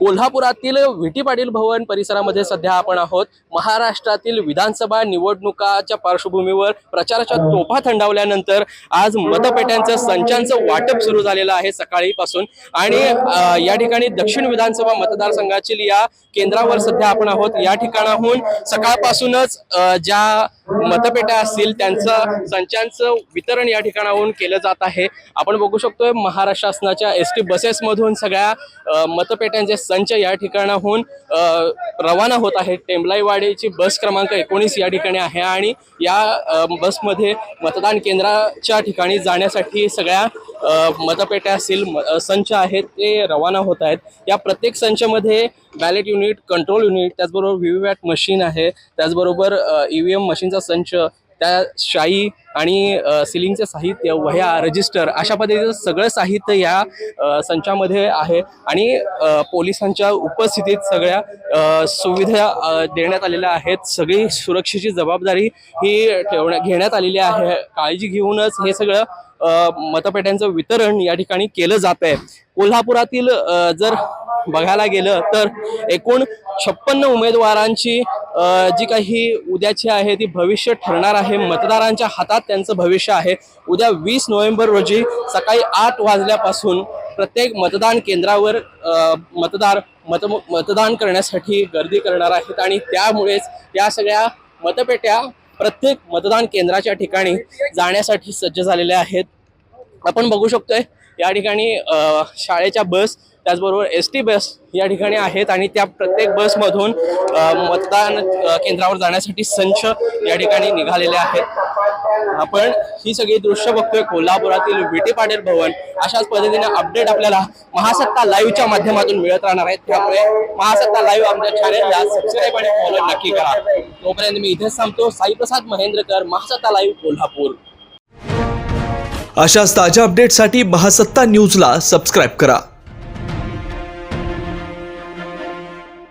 कोल्हापुरातील विटी पाटील भवन परिसरामध्ये सध्या आपण आहोत. महाराष्ट्रातील विधानसभा निवडणुकाच्या पार्श्वभूमीवर प्रचाराच्या तोफा थंडावल्यानंतर आज मतपेट्यांचं संचांचं वाटप सुरू झालेलं आहे सकाळीपासून. आणि या ठिकाणी दक्षिण विधानसभा मतदारसंघातील या केंद्रावर सध्या आपण आहोत. या ठिकाणाहून सकाळपासूनच ज्या मतपेट्या असतील त्यांचं संचांचं वितरण या ठिकाणाहून केलं जात आहे. आपण बघू शकतोय महाराष्ट्र शासनाच्या एस टी बसेसमधून सगळ्या मतपेट्यांचे संच या ठिकाणाहून रवाना होत आहेत. टेंबलाईवाडीची बस क्रमांक एकोणीस या ठिकाणी आहे आणि या बसमध्ये मतदान केंद्राच्या ठिकाणी जाण्यासाठी सगळ्या मतपेट्या असतील म- संच आहेत ते रवाना होत आहेत. या प्रत्येक संचमध्ये बॅलेट युनिट कंट्रोल युनिट त्याचबरोबर व्ही व्ही पॅट मशीन आहे त्याचबरोबर ई व्ही एम मशीनचा संच त्या शाई आणि सिलिंगचे साहित्य वह्या रजिस्टर अशा पद्धतीचं सगळं साहित्य या संचामध्ये आहे. आणि पोलिसांच्या उपस्थितीत सगळ्या सुविधा देण्यात आलेल्या आहेत. सगळी सुरक्षेची जबाबदारी ही ठेवण्या घेण्यात आलेली आहे. काळजी घेऊनच हे सगळं मतपेट्यांचं वितरण या ठिकाणी केलं जात आहे. कोल्हापुरातील जर बघायला गेलं तर एकूण छप्पन्न उमेदवारांची जी काही उद्याची आहे ती भविष्य ठरणार आहे. मतदारांच्या हातात त्यांचं भविष्य आहे. उद्या वीस नोव्हेंबर रोजी सकाळी आठ वाजल्यापासून प्रत्येक मतदान केंद्रावर मतदार मत मतदान करण्यासाठी गर्दी करणार आहेत आणि त्यामुळेच या सगळ्या मतपेट्या प्रत्येक मतदान केंद्राच्या ठिकाणी जाण्यासाठी सज्ज झालेल्या आहेत. आपण बघू शकतोय या ठिकाणी शाळेच्या बस त्याचबरोबर एस टी बस या ठिकाणी आहेत आणि त्या प्रत्येक बसमधून मतदान केंद्रावर जाण्यासाठी संच या ठिकाणी निघालेले आहेत. आपण ही सगळी दृश्य बघतोय कोल्हापुरातील विटी पाटील भवन. अशाच पद्धतीने अपडेट आपल्याला महासत्ता लाईव्हच्या माध्यमातून मिळत राहणार आहेत त्यामुळे महासत्ता लाईव्ह आमच्या चॅनेलला सबस्क्राईब आणि फॉलो नक्की करा. तोपर्यंत मी इथेच सांगतो साईप्रसाद महेंद्रकर महासत्ता लाईव्ह कोल्हापूर. अशाच ताज्या अपडेटसाठी महासत्ता न्यूजला सबस्क्राईब करा.